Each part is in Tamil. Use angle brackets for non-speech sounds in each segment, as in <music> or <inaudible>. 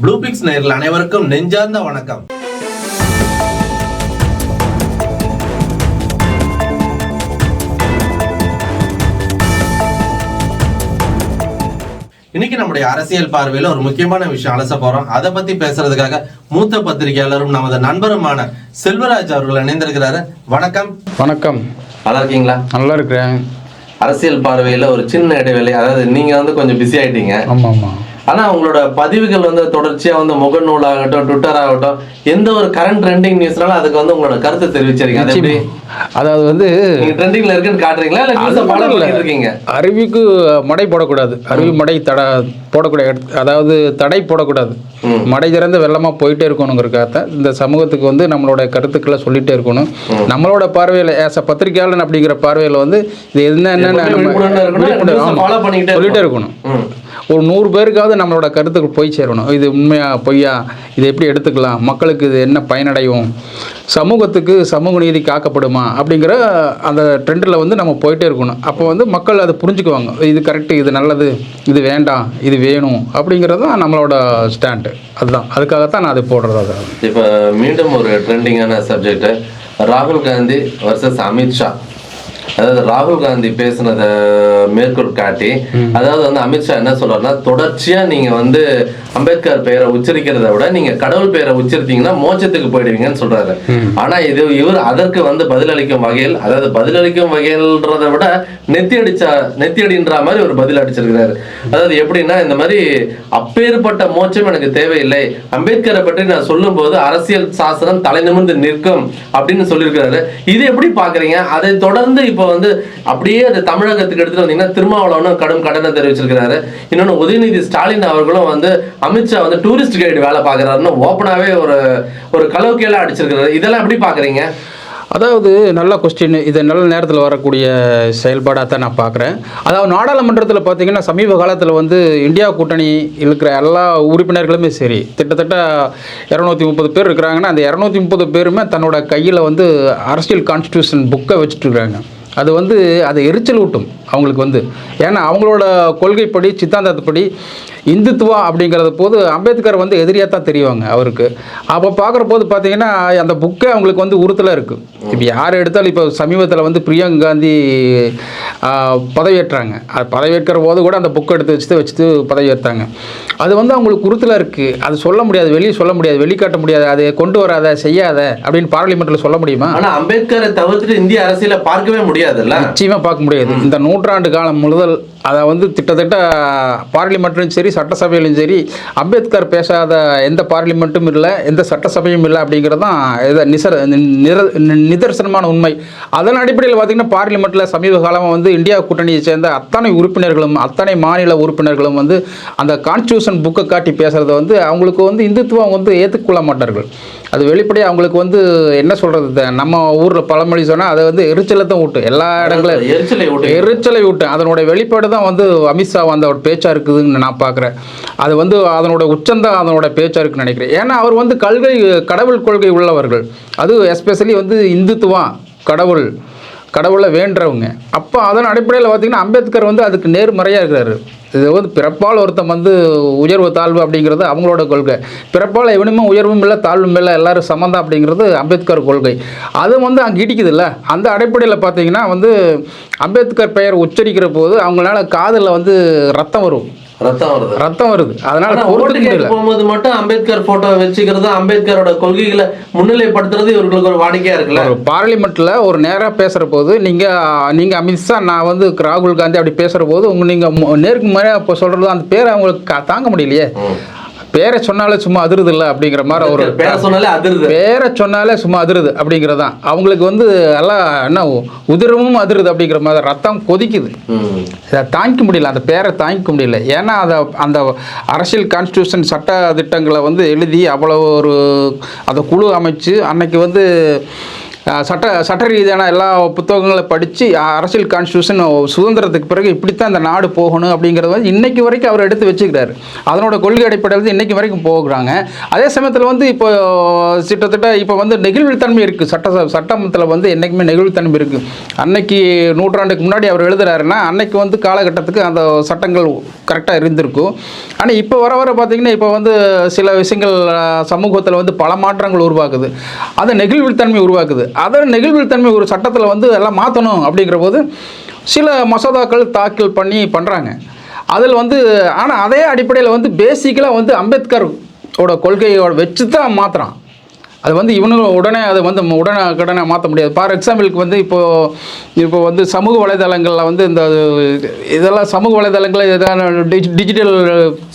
ப்ளூபிக்ஸ் நேயர்கள் அனைவருக்கும் நெஞ்சார்ந்த வணக்கம். இன்னைக்கு நம்முடைய அரசியல் பார்வையில ஒரு முக்கியமான விஷயம் அலச போறோம். அதை பத்தி பேசுறதுக்காக மூத்த பத்திரிகையாளரும் நமது நண்பருமான செல்வராஜ் அவர்கள் இணைந்திருக்கிறாரு. வணக்கம். வணக்கம். நல்லா இருக்கீங்களா? நல்லா இருக்கிறேன். அரசியல் பார்வையில ஒரு சின்ன இடைவெளி அதாவது நீங்க வந்து கொஞ்சம் பிஸி ஆயிட்டீங்க. ஆமாம் ஆமாம் ஆனா உங்களோட பதிவுகள் வந்து தொடர்ச்சியா வந்து முகநூல் ஆகட்டும் ட்விட்டர் ஆகட்டும் எந்த ஒரு கரண்ட் ட்ரெண்டிங் நியூஸ்னாலும் அதுக்கு வந்து உங்களோட கருத்தை தெரிவிச்சிருக்கீங்க. அது எப்படி? அதாவது வந்து ட்ரெண்டிங்ல இருக்குன்னு காட்டுறீங்களா? இல்ல இருக்கீங்க அருவிக்கு மடை போடக்கூடாது. அருவி மடை தட போடக்கூடாது. எடுத்து- அதாவது தடை போடக்கூடாது. மடை திறந்து வெள்ளமாக போயிட்டே இருக்கணுங்கிறக்காக இந்த சமூகத்துக்கு வந்து நம்மளோட கருத்துக்களை சொல்லிட்டே இருக்கணும். நம்மளோட பார்வையில் ஏச பத்திரிகையாளன் அப்படிங்கிற பார்வையில் வந்து இது என்னென்ன நம்ம விழிப்புணர்வு இருக்கணும், ஒரு நூறு பேருக்காவது நம்மளோட கருத்துக்கள் போய் சேரணும். இது உண்மையா பொய்யா? இதை எப்படி எடுத்துக்கலாம்? மக்களுக்கு இது என்ன பயனடையும்? சமூகத்துக்கு சமூக நீதி காக்கப்படுமா? அப்படிங்கிற அந்த ட்ரெண்டில் வந்து நம்ம போயிட்டே இருக்கணும். அப்போ வந்து மக்கள் அதை புரிஞ்சுக்குவாங்க. இது கரெக்டு இது நல்லது இது வேண்டாம் இது வேணும் அப்படிங்கிறது தான் நம்மளோட ஸ்டாண்டு அதுதான். அதுக்காகத்தான் நான் அது போடுறது அது இப்போ மீண்டும் ஒரு ட்ரெண்டிங்கான சப்ஜெக்ட் ராகுல் காந்தி வர்சஸ் அமித்ஷா. அதாவது ராகுல் காந்தி பேசுனதை மேற்கோள் காட்டி அதாவது வந்து அமித்ஷா என்ன சொல்றாருன்னா தொடர்ச்சியா நீங்க வந்து அம்பேத்கர் பெயரை உச்சரிக்கிறத விட நீங்க கடவுள் பெயரை உச்சரித்தீங்கன்னா மோட்சத்துக்கு போயிடுவீங்கன்னு சொல்றாரு. ஆனா இது இவர் அதற்கு வந்து பதிலளிக்கும் வகையில் அதாவது பதிலளிக்கும் வகையில்ன்றதை விட நெத்தி அடிச்சா நெத்தி அடின்ற மாதிரி ஒரு பதில் அடிச்சிருக்கிறாரு. அதாவது எப்படின்னா இந்த மாதிரி அப்பேற்பட்ட மோட்சம் எனக்கு தேவையில்லை. அம்பேத்கரை பற்றி நான் சொல்லும்போது அரசியல் சாசனம் தலை நிமிர்ந்து நிற்கும் அப்படின்னு சொல்லியிருக்கிறாரு. இது எப்படி பாக்குறீங்க அதை தொடர்ந்து இப்போ இப்போ வந்து அப்படியே அது தமிழகத்துக்கு எடுத்துட்டு வந்தீங்கன்னா திருமாவளவனும் கடும் கடனை தெரிவிச்சிருக்கிறாரு. இன்னொன்னு உதயநிதி ஸ்டாலின் அவர்களும் வந்து அமித்ஷா வந்து டூரிஸ்ட் கைடு வேலை பார்க்குறாருன்னு ஓப்பனாகவே ஒரு ஒரு கலோக்கியலா அடிச்சிருக்கிறாரு. இதெல்லாம் எப்படி பார்க்குறீங்க? அதாவது நல்ல கொஸ்டின் இது நல்ல நேரத்தில் வரக்கூடிய செயல்பாடாக தான் நான் பார்க்குறேன். அதாவது நாடாளுமன்றத்தில் பார்த்திங்கன்னா சமீப காலத்தில் வந்து இந்தியா கூட்டணி இருக்கிற எல்லா உறுப்பினர்களுமே சரி கிட்டத்தட்ட இரநூத்தி முப்பது பேர் இருக்கிறாங்கன்னா அந்த இரநூத்தி முப்பது பேருமே தன்னோட கையில் வந்து அரசியல் கான்ஸ்டியூஷன் புக்கை வச்சுட்டு இருக்கிறாங்க அது வந்து அது எரிச்சல் ஊட்டும் அவங்களுக்கு வந்து. ஏன்னா அவங்களோட கொள்கைப்படி சித்தாந்தப்படி இந்துத்துவா அப்படிங்கிறத போது அம்பேத்கர் வந்து எதிரியாக தான் தெரிவாங்க அவருக்கு. அப்போ பார்க்குற போது பார்த்தீங்கன்னா அந்த புக்கே அவங்களுக்கு வந்து உறுத்தலாக இருக்குது இப்போ யார் எடுத்தாலும் இப்போ சமீபத்தில் வந்து பிரியங்கா காந்தி பதவியேற்றாங்க. அது பதவியேற்கிற போது கூட அந்த புக்கை எடுத்து வச்சுட்டு வச்சுட்டு பதவியேற்றாங்க. அது வந்து அவங்களுக்கு உறுத்தலாக இருக்குது அது சொல்ல முடியாது வெளியே சொல்ல முடியாது வெளிக்காட்ட முடியாது அதை கொண்டு வராத செய்யாத அப்படின்னு பார்லிமெண்ட்டில் சொல்ல முடியுமா? ஆனால் அம்பேத்கரை தவிர்த்துட்டு இந்திய அரசியலை பார்க்கவே முடியாதுல்ல? நிச்சயமாக பார்க்க முடியாது. இந்த நூற்றாண்டு காலம் முழுதல் அதை வந்து கிட்டத்தட்ட பார்லிமெண்ட்லையும் சரி சட்டசபையிலும் சரி அம்பேத்கர் பேசாத எந்த பார்லிமெண்ட்டும் இல்லை எந்த சட்டசபையும் இல்லை அப்படிங்கிறது தான் இதை நிசர நிதர்சனமான உண்மை. அதன் அடிப்படையில் பார்த்திங்கன்னா பார்லிமெண்ட்டில் சமீப காலமாக வந்து இந்தியா கூட்டணியை சேர்ந்த அத்தனை உறுப்பினர்களும் அத்தனை மாநில உறுப்பினர்களும் வந்து அந்த கான்ஸ்டியூஷன் புக்கை காட்டி பேசுகிறத வந்து அவங்களுக்கு வந்து இந்துத்துவம் வந்து ஏற்றுக்கொள்ள மாட்டார்கள். அது வெளிப்படையாக அவங்களுக்கு வந்து என்ன சொல்கிறது நம்ம ஊரில் பழமொழி சொன்னால் அதை வந்து எரிச்சலை தான் ஊட்டும் எல்லா இடங்களும் எரிச்சலை விட்டு எரிச்சலை விட்டு அதனுடைய வெளிப்பாடு தான் வந்து அமித்ஷா வந்து அவர் பேச்சாக இருக்குதுன்னு நான் பார்க்குறேன். அது வந்து அதனோட உச்சந்தான் அதனோட பேச்சாக இருக்குன்னு நினைக்கிறேன். ஏன்னா அவர் வந்து கல்கை கடவுள் கொள்கை உள்ளவர்கள். அது எஸ்பெஷலி வந்து இந்துத்துவம் கடவுள். கடவுளை வேண்டுறவங்க அப்போ அதன் அடிப்படையில் பார்த்தீங்கன்னா அம்பேத்கர் வந்து அதுக்கு நேர்மறையாக இருக்கிறாரு. இது வந்து பிறப்பால் ஒருத்தன் வந்து உயர்வு தாழ்வு அப்படிங்கிறது அவங்களோட கொள்கை. பிறப்பால் எவனுமே உயர்வும் இல்லை தாழ்வும் இல்லை எல்லாரும் சம்மந்தம் அப்படிங்கிறது அம்பேத்கர் கொள்கை. அது வந்து அங்கே இடிக்குதுல்ல. அந்த அடிப்படையில் பார்த்தீங்கன்னா வந்து அம்பேத்கர் பெயர் உச்சரிக்கிற போது அவங்களால காதில் வந்து ரத்தம் வரும். ரத்தம் வருது. ரத்தம் வருது. அதனால போகும்போது மட்டும் அம்பேத்கர் போட்டோ வச்சுக்கிறது அம்பேத்கரோட கொள்கைகளை முன்னிலைப்படுத்துறது இவர்களுக்கு ஒரு வாடிக்கையா இருக்குல்ல? ஒரு பார்லிமெண்ட்டில் ஒரு நேராக பேசுகிற போது நீங்கள் நீங்கள் அமித்ஷா நான் வந்து ராகுல் காந்தி அப்படி பேசுகிற போது உங்க நீங்கள் நேருக்கு முறையாக இப்போ சொல்கிறது அந்த பேரை அவங்களுக்கு தாங்க முடியலையே. பேரை சொன்னாலே சும்மா அதிருது இல்லை அப்படிங்கிற மாதிரி ஒரு பேர சொன்னாலே அதிருது. பேரை சொன்னாலே சும்மா அதிருது அப்படிங்கிறதான். அவங்களுக்கு வந்து எல்லாம் என்ன உதிரமும் அதிருது அப்படிங்கிற மாதிரி ரத்தம் கொதிக்குது. இதை தாங்கிக்க முடியல அந்த பேரை தாங்கிக்க முடியல. ஏன்னா அதை அந்த அரசியல் கான்ஸ்டியூஷன் சட்ட திட்டங்களை வந்து எழுதி அவ்வளோ ஒரு அதை குழு அமைச்சு அன்னைக்கு வந்து சட்ட சட்ட ரீதியான எல்லா புத்தகங்களை படித்து அரசியல் கான்ஸ்டியூஷன் சுதந்திரத்துக்கு பிறகு இப்படித்தான் இந்த நாடு போகணும் அப்படிங்கிறது வந்து இன்னைக்கு வரைக்கும் அவர் எடுத்து வச்சுக்கிறாரு. அதனோட கொள்கை அடிப்படையில் வந்து இன்றைக்கு வரைக்கும் போகிறாங்க. அதே சமயத்தில் வந்து இப்போ கிட்டத்தட்ட இப்போ வந்து நெகிழ்வுத்தன்மை இருக்குது சட்ட சட்டமத்தில் வந்து என்றைக்குமே நெகிழ்வுத்தன்மை இருக்குது அன்னைக்கு நூற்றாண்டுக்கு முன்னாடி அவர் எழுதுறாருன்னா அன்னைக்கு வந்து காலகட்டத்துக்கு அந்த சட்டங்கள் கரெக்டாக இருந்திருக்கும். ஆனால் இப்போ வர வர பார்த்திங்கன்னா இப்போ வந்து சில விஷயங்கள் சமூகத்தில் வந்து பல மாற்றங்கள் உருவாக்குது. அது நெகிழ்வுத்தன்மை உருவாக்குது. அதை நெகிழ்வுத்தன்மை ஒரு சட்டத்தில் வந்து எல்லாம் மாற்றணும் அப்படிங்கிற போது சில மசோதாக்கள் தாக்கல் பண்ணி பண்ணுறாங்க அதில் வந்து ஆனால் அதே அடிப்படையில் வந்து பேசிக்கலாக வந்து அம்பேத்கர் ஓட கொள்கையோட வச்சு தான் மாற்றுறான் அது வந்து இவனுங்க உடனே அதை வந்து உடனே கடனை மாற்ற முடியாது. ஃபார் எக்ஸாம்பிளுக்கு வந்து இப்போது இப்போ வந்து சமூக வலைதளங்களில் வந்து இந்த இதெல்லாம் சமூக வலைதளங்களில் எதான டிஜிட்டல்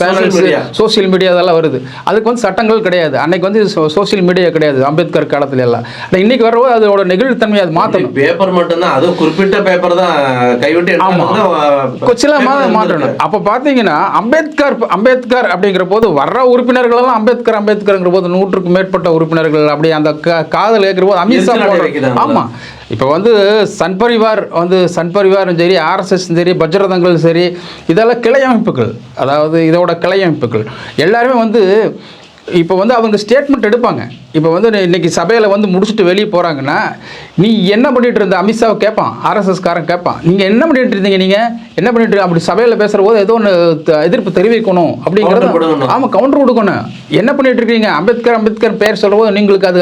பேனல்ஸ். சோஷியல் மீடியா இதெல்லாம் வருது. அதுக்கு வந்து சட்டங்கள் கிடையாது. அன்னைக்கு வந்து சோஷியல் மீடியா கிடையாது. அம்பேத்கர் காலத்துல எல்லாம். ஆனால் இன்னைக்கு வரவோ அதோட நெகிழ்வுத்தன்மையை அது மாற்றணும் பேப்பர் மட்டும்தான். அதுவும் குறிப்பிட்ட பேப்பர் தான் கைவிட்டு எடுத்தாலும் சில மாற்றணும். அப்போ பார்த்தீங்கன்னா அம்பேத்கர் அம்பேத்கர் அப்படிங்கிற போது வர்ற உறுப்பினர்கள் எல்லாம் அம்பேத்கர் அம்பேத்கர்ங்கிற போது நூற்றுக்கும் மேற்பட்ட உறுப்பினர்கள் அப்படி அந்த காதல் ஏற்கிற போது அமித்ஷா எரிச்சல் போடுற- அடைக்கிறாங்க. ஆமா. இப்போ வந்து சன் பரிவார் வந்து சன் பரிவாரும் சரி ஆர்எஸ்எஸ் சரி பஜ்ரதங்களும் சரி இதெல்லாம் கிளை அமைப்புகள். அதாவது இதோட கிளை அமைப்புகள். எல்லாருமே வந்து இப்போ வந்து அவங்க ஸ்டேட்மெண்ட் எடுப்பாங்க. இப்போ வந்து இன்னைக்கு சபையில் வந்து முடிச்சுட்டு வெளியே போகிறாங்கன்னா நீ என்ன பண்ணிட்டு இருந்த? அமித்ஷாவை கேட்பான் ஆர்எஸ்எஸ் காரன் கேட்பான் நீங்கள் என்ன பண்ணிட்டு இருந்தீங்க நீங்கள் என்ன பண்ணிட்டு அப்படி சபையில் பேசுகிற போது ஏதோ ஒன்று எதிர்ப்பு தெரிவிக்கணும் அப்படிங்கிறது. ஆமாம் கவுண்டர் கொடுக்கணும். என்ன பண்ணிட்டு இருக்கீங்க? அம்பேத்கர் அம்பேத்கர் பேர் போது நீங்களுக்கு அது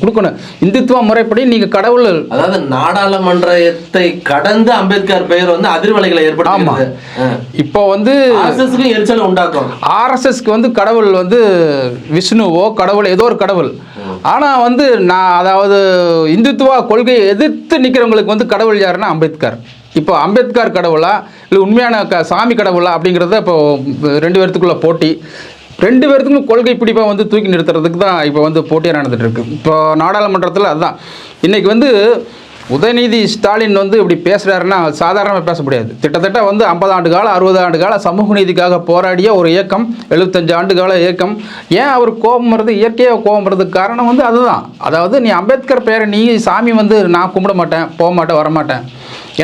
கொடுக்கணும். இந்துத்துவ முறைப்படி நீங்கள் கடவுள். அதாவது நாடாளுமன்றத்தை கடந்து அம்பேத்கர் பெயர் வந்து அதிர்வலைகளை ஏற்படுத்துகிறது இப்போ வந்து ஆர்எஸ்எஸ்க்கும் எரிச்சல் உண்டாக்கும். ஆர்எஸ்எஸ்க்கு வந்து கடவுள் வந்து விஷ்ணுவோ கடவுள் ஏதோ ஒரு கடவுள். ஆனால் வந்து நான் அதாவது இந்துத்துவா கொள்கையை எதிர்த்து நிற்கிறவங்களுக்கு வந்து கடவுள் யாருன்னா அம்பேத்கர். இப்போ அம்பேத்கர் கடவுளா இல்லை உண்மையான க சாமி கடவுளா அப்படிங்கிறத இப்போ ரெண்டு பேர்த்துக்குள்ளே போட்டி. ரெண்டு பேர்த்துக்கும் கொள்கை பிடிப்பாக வந்து தூக்கி நிறுத்துறதுக்கு தான் இப்போ வந்து போட்டியாக நடந்துகிட்டு இருக்கு. இப்போ நாடாளுமன்றத்தில் அதுதான் இன்றைக்கி வந்து உதயநிதி ஸ்டாலின் வந்து இப்படி பேசுகிறாருன்னா சாதாரணமாக பேச முடியாது. கிட்டத்தட்ட வந்து ஐம்பது ஆண்டு கால அறுபது ஆண்டு கால சமூக நீதிக்காக போராடிய ஒரு இயக்கம் எழுபத்தஞ்சு ஆண்டு கால இயக்கம். ஏன் அவர் கோபம் வருது இயற்கையாக கோபம் வர்றதுக்கு காரணம் வந்து அதுதான். அதாவது நீ அம்பேத்கர் பேரை நீ சாமி வந்து நான் கும்பிட மாட்டேன் போக மாட்டேன் வரமாட்டேன்.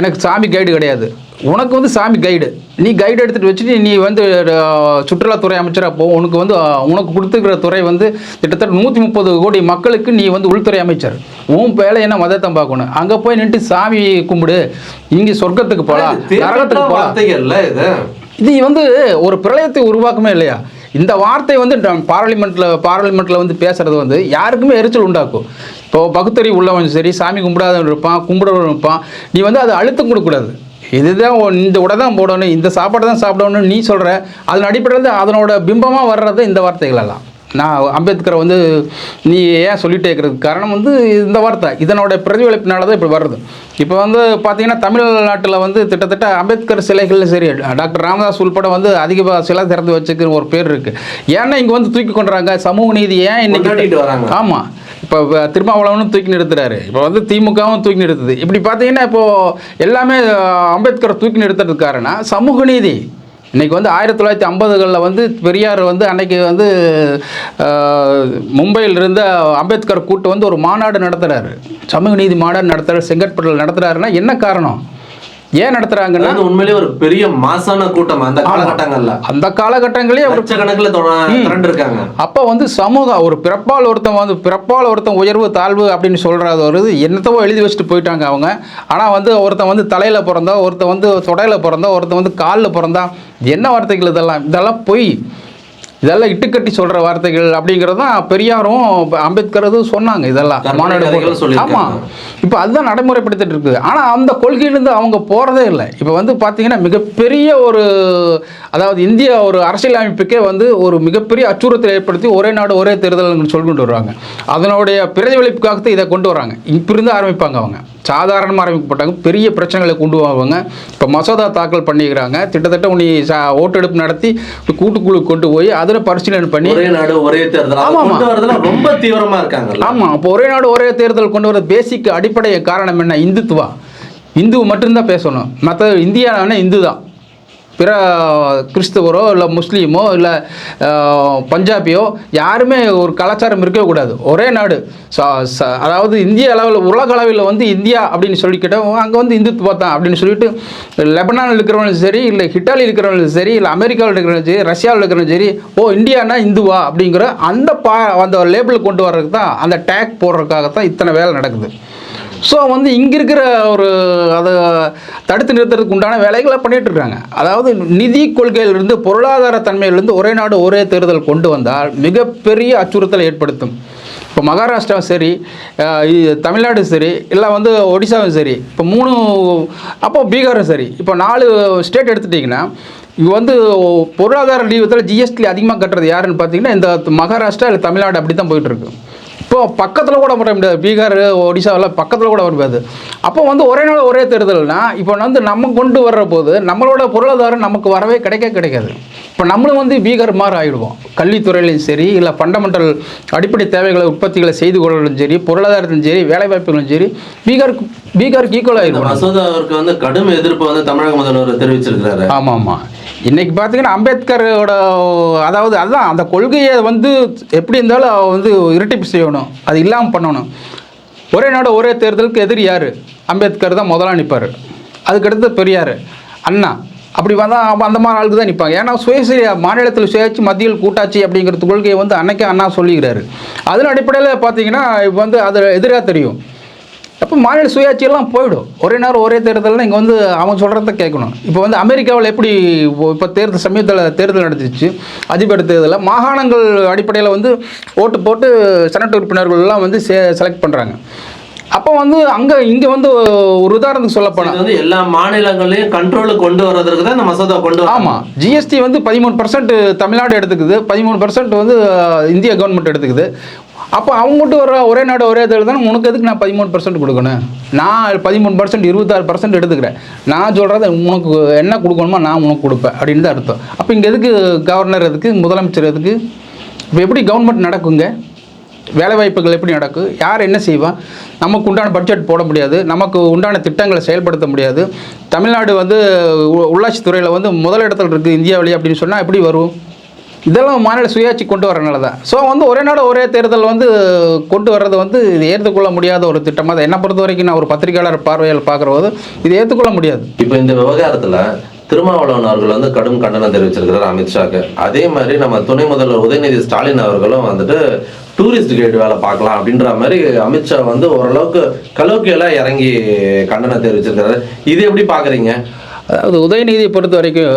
எனக்கு சாமி கைடு கிடையாது. உனக்கு வந்து சாமி கைடு நீ கைடு எடுத்துகிட்டு வச்சுட்டு நீ வந்து சுற்றுலாத்துறை அமைச்சராக போ. உனக்கு வந்து உனக்கு கொடுத்துருக்கிற துறை வந்து கிட்டத்தட்ட நூற்றி முப்பது கோடி மக்களுக்கு நீ வந்து உள்துறை அமைச்சர். உன் வேலை என்ன மதத்தை பார்க்கணும்? அங்கே போய் நின்று சாமி கும்பிடு. இங்கே சொர்க்கத்துக்கு போகலாம் நரகத்துக்கு போகலாம் இது. வந்து ஒரு பிரளயத்தை உருவாக்குமே இல்லையா? இந்த வார்த்தை வந்து பார்லிமெண்ட்டில் பார்லிமெண்ட்டில் வந்து பேசுறது வந்து யாருக்குமே எரிச்சல் உண்டாக்கும். இப்போ பகுத்தறி உள்ளவன் சரி சாமி கும்பிடாதவன் இருப்பான் கும்பிடுறவன் இருப்பான். நீ வந்து அதை அழுத்தம் கொடுக்கக்கூடாது. இதுதான் இந்த உடை தான் போடணும் இந்த சாப்பாடு தான் சாப்பிடணும் நீ சொல்கிற அதன் அடிப்படையில் தான் அதனோட பிம்பமாக வர்றது இந்த வார்த்தைகள் எல்லாம். நான் அம்பேத்கரை வந்து நீ ஏன் சொல்லிட்டே இருக்கிறதுக்கு காரணம் வந்து இந்த வார்த்தை. இதனோட பிரதிபலிப்பினால தான் இப்படி வருது இப்போ வந்து பார்த்தீங்கன்னா தமிழ்நாட்டில் வந்து கிட்டத்தட்ட அம்பேத்கர் சிலைகள் சரி டாக்டர் ராமதாஸ் உள்பட வந்து அதிக சிலை திறந்து வச்சுக்கிற ஒரு பேர் இருக்குது ஏன்னா இங்கே வந்து தூக்கி கொண்டுறாங்க சமூக நீதி ஏன் இன்னைக்கு. ஆமாம் இப்போ திருமாவளவனும் தூக்கி நிறுத்துறாரு. இப்போ வந்து திமுகவும் தூக்கி நிறுத்துது. இப்படி பார்த்தீங்கன்னா இப்போது எல்லாமே அம்பேத்கர் அம்பேத்கரை தூக்கி நிறுத்துறதுக்கு காரணம் சமூக நீதி. இன்னைக்கு வந்து ஆயிரத்தி தொள்ளாயிரத்தி ஐம்பதுகளில் வந்து பெரியார் வந்து அன்னைக்கு வந்து மும்பையில் இருந்த அம்பேத்கர் கூட்டு வந்து ஒரு மாநாடு நடத்துகிறாரு சமூக நீதி மாநாடு நடத்துகிறார் செங்கற்பட்டில் நடத்துகிறாருன்னா என்ன காரணம்? ஏன் நடத்துகிறாங்கன்னா அதாவது உண்மையிலேயே ஒரு பெரிய மாசான கூட்டம் அந்த காலகட்டங்கள்ல. அந்த காலகட்டங்களே திரண்டு இருக்காங்க அப்போ வந்து சமூக ஒரு பிறப்பால் ஒருத்தன் வந்து பிறப்பால் ஒருத்தன் உயர்வு தாழ்வு அப்படின்னு சொல்கிறது ஒரு இது என்னத்தவோ எழுதி வச்சுட்டு போயிட்டாங்க அவங்க. ஆனால் வந்து ஒருத்தன் வந்து தலையில் பிறந்தா ஒருத்தன் வந்து தொடையில் பிறந்தா ஒருத்தன் வந்து காலில் பிறந்தா என்ன வார்த்தைகள் இதெல்லாம்? இதெல்லாம் பொய். இதெல்லாம் இட்டுக்கட்டி சொல்கிற வார்த்தைகள் அப்படிங்கிறது தான் பெரியாரும் அம்பேத்கரும் சொன்னாங்க இதெல்லாம். மாநாடு. ஆமாம் இப்போ அதுதான் நடைமுறைப்படுத்திட்டு இருக்குது. ஆனால் அந்த கொள்கையிலேருந்து அவங்க போகிறதே இல்லை. இப்போ வந்து பார்த்தீங்கன்னா மிகப்பெரிய ஒரு அதாவது இந்திய ஒரு அரசியல் அமைப்புக்கே வந்து ஒரு மிகப்பெரிய அச்சுறுத்தலை ஏற்படுத்தி ஒரே நாடு ஒரே தேர்தல் சொல்லி கொண்டு வருவாங்க. அதனுடைய பிரதிபலிப்புக்காகத்தான் இதை கொண்டு வராங்க. இப்போ இருந்து ஆரம்பிப்பாங்க அவங்க. சாதாரணமாக ஆரம்பிக்கப்பட்டாங்க. பெரிய பிரச்சனைகளை கொண்டு வருவாங்க இப்போ மசோதா தாக்கல் பண்ணிக்கிறாங்க. கிட்டத்தட்ட உனி சா- ஓட்டெடுப்பு நடத்தி கூட்டுக்குழு கொண்டு போய் அதில் பரிசீலனை பண்ணி ஒரே நாடு ஒரே தேர்தல். அதை ஆமா, ஆமா. கொண்டு வரதுல ரொம்ப தீவிரமா இருக்காங்கல்ல. ஆமாம் அப்போ ஒரே நாடு ஒரே தேர்தல் கொண்டு வர பேசிக் அடிப்படை காரணம் என்ன? இந்துத்துவா. இந்து மட்டும்தான் பேசணும். மற்ற இந்தியானா இந்து தான் பிற கிறிஸ்துவரோ இல்லை முஸ்லீமோ இல்லை பஞ்சாபியோ யாருமே ஒரு கலாச்சாரம் இருக்கவே கூடாது. ஒரே நாடு. அதாவது இந்திய அளவில் உலக அளவில் வந்து இந்தியா அப்படின்னு சொல்லிக்கிட்டோம் அங்கே வந்து இந்துத்துவா தான் அப்படின்னு சொல்லிட்டு லெபனானில் இருக்கிறவங்களும் சரி இல்லை இட்டாலி இருக்கிறவங்களும் சரி இல்லை அமெரிக்காவில் இருக்கிறவங்களும் சரி ரஷ்யாவில் இருக்கிறவங்களும் சரி ஓ இந்தியானா இந்துவா? அப்படிங்கிற அந்த பா அந்த லேபிள் கொண்டு வர்றதுக்கு தான் அந்த டேக் போடுறதுக்காக தான் இத்தனை வேலை நடக்குது. ஸோ வந்து இங்கே இருக்கிற ஒரு அதை தடுத்து நிறுத்துறதுக்கு உண்டான வேலைகளை பண்ணிகிட்டு இருக்காங்க. அதாவது நிதி கொள்கையிலிருந்து பொருளாதார தன்மையிலிருந்து ஒரே நாடு ஒரே தேர்தல் கொண்டு வந்தால் மிகப்பெரிய அச்சுறுத்தலை ஏற்படுத்தும். இப்போ மகாராஷ்டிரா சரி தமிழ்நாடு சரி இல்லை வந்து ஒடிசாவும் சரி இப்போ மூணு அப்போ பீகாரும் சரி இப்போ நாலு ஸ்டேட் எடுத்துட்டிங்கன்னா இங்கே வந்து பொருளாதார லீவத்தில் ஜிஎஸ்டி அதிகமாக கட்டுறது யாருன்னு பார்த்தீங்கன்னா இந்த மகாராஷ்டிரா இல்லை தமிழ்நாடு அப்படி தான் போயிட்டுருக்கு இப்போ பக்கத்தில் கூட வர முடியாது. பீகார் ஒடிசாவில் பக்கத்தில் கூட வர முடியாது. அப்போ வந்து ஒரே நாள் ஒரே தேர்தல்னா இப்போ வந்து நம்ம கொண்டு வர்ற போது நம்மளோட பொருளாதாரம் நமக்கு வரவே கிடைக்க கிடைக்காது. இப்போ நம்மளும் வந்து பீகார் மாதிரி ஆகிடுவோம் கல்வித்துறையிலையும் சரி இல்லை ஃபண்டமெண்டல் அடிப்படை தேவைகளை உற்பத்திகளை செய்து கொள்வதும் சரி பொருளாதாரத்திலும் சரி வேலைவாய்ப்புகளும் சரி பீகாருக்கு பீகாருக்கு ஈக்குவல் இந்த ஆகிடுவோம் மசோதாவிற்கு வந்து கடும் எதிர்ப்பு வந்து தமிழக முதல்வர் தெரிவிச்சிருக்கிறாரு. ஆமாம் ஆமாம். இன்னைக்கு பார்த்தீங்கன்னா அம்பேத்கரோட அதாவது அதுதான் அந்த கொள்கையை வந்து எப்படி இருந்தாலும் அவ வந்து இரட்டிப்பு செய்யணும். அது இல்லாமல் பண்ணணும். ஒரே நாடு ஒரே தேர்தலுக்கு எதிரி யார்? அம்பேத்கர் தான் முதலாக நிற்பார் அதுக்கடுத்து பெரியார். அண்ணா அப்படி வந்தால் அந்த மாதிரி ஆளுக்கு தான் நிற்பாங்க ஏன்னா சுயேட்சை மாநிலத்தில் சுயாட்சி மத்தியில் கூட்டாட்சி அப்படிங்கிறது கொள்கையை வந்து அன்னைக்கே அண்ணா சொல்லிக்கிறாரு. அதன் அடிப்படையில் பார்த்தீங்கன்னா இப்போ வந்து அது எதிராக தெரியும். அப்போ மாநில சுயாட்சியெல்லாம் போயிடும். ஒரே நேரம் ஒரே தேர்தல்னா இங்கே வந்து அவங்க சொல்கிறத கேட்கணும். இப்போ வந்து அமெரிக்காவில் எப்படி இப்போ தேர்தல் சமீபத்தில் தேர்தல் நடந்துச்சு அதிபர் தேர்தலில் மாகாணங்கள் அடிப்படையில் வந்து ஓட்டு போட்டு செனட் உறுப்பினர்கள்லாம் வந்து சே செலக்ட் பண்ணுறாங்க அப்போ வந்து அங்கே இங்கே வந்து ஒரு உதாரணத்துக்கு சொல்லப்போனால் வந்து எல்லா மாநிலங்களையும் கண்ட்ரோலுக்கு கொண்டு வர்றதுக்கு தான் இந்த மசோதா கொண்டு ஆமாம் ஜிஎஸ்டி வந்து பதிமூணு பர்சன்ட் தமிழ்நாடு எடுத்துக்குது. பதிமூணு பர்சன்ட் வந்து இந்திய கவர்மெண்ட் எடுத்துக்குது. அப்போ அவங்க மட்டும் வர ஒரே நாடு ஒரே தேர்தல் தானே உனக்கு எதுக்கு நான் பதிமூணு பர்சன்ட் கொடுக்கணும்? நான் பதிமூணு பர்சன்ட் இருபத்தாறு பர்சன்ட் எடுத்துக்கிறேன். நான் சொல்கிறத உனக்கு என்ன கொடுக்கணுமோ நான் உனக்கு கொடுப்பேன் அப்படின்னு தான் அர்த்தம். அப்போ இங்கே எதுக்கு கவர்னர் எதுக்கு முதலமைச்சர் எதுக்கு? இப்போ எப்படி கவர்மெண்ட் நடக்குங்க? வேலைவாய்ப்புகள் எப்படி நடக்கும் யார் என்ன செய்வா? நமக்கு உண்டான பட்ஜெட் போட முடியாது. நமக்கு உண்டான திட்டங்களை செயல்படுத்த முடியாது. தமிழ்நாடு வந்து உள்ளாட்சித்துறையில் வந்து முதலிடத்தில் இருக்குது இந்தியாவிலேயே அப்படின்னு சொன்னால் எப்படி வரும்? இதெல்லாம் மாநில சுயாட்சி கொண்டு வரனால தான். ஸோ வந்து ஒரே நாடு ஒரே தேர்தல் வந்து கொண்டு வர்றது வந்து இது ஏற்றுக்கொள்ள முடியாத ஒரு திட்டமாக தான். என்னை பொறுத்த வரைக்கும் நான் ஒரு பத்திரிகையாளர் பார்வையில் பார்க்குற போது இது ஏற்றுக்கொள்ள முடியாது. இப்போ இந்த விவகாரத்தில் திருமாவளவன் அவர்கள் வந்து கடும் கண்டனம் தெரிவிச்சிருக்கிறார் அமித்ஷாக்கு அதே மாதிரி நம்ம துணை முதல்வர் உதயநிதி ஸ்டாலின் அவர்களும் வந்துட்டு டூரிஸ்ட் கைடு வேலை பார்க்கலாம் அப்படின்ற மாதிரி அமித்ஷா வந்து ஓரளவுக்கு கலோக்கியெல்லாம் இறங்கி கண்டனம் தெரிவிச்சிருக்கிறாரு. இது எப்படி பார்க்குறீங்க? அதாவது உதயநிதியை பொறுத்த வரைக்கும்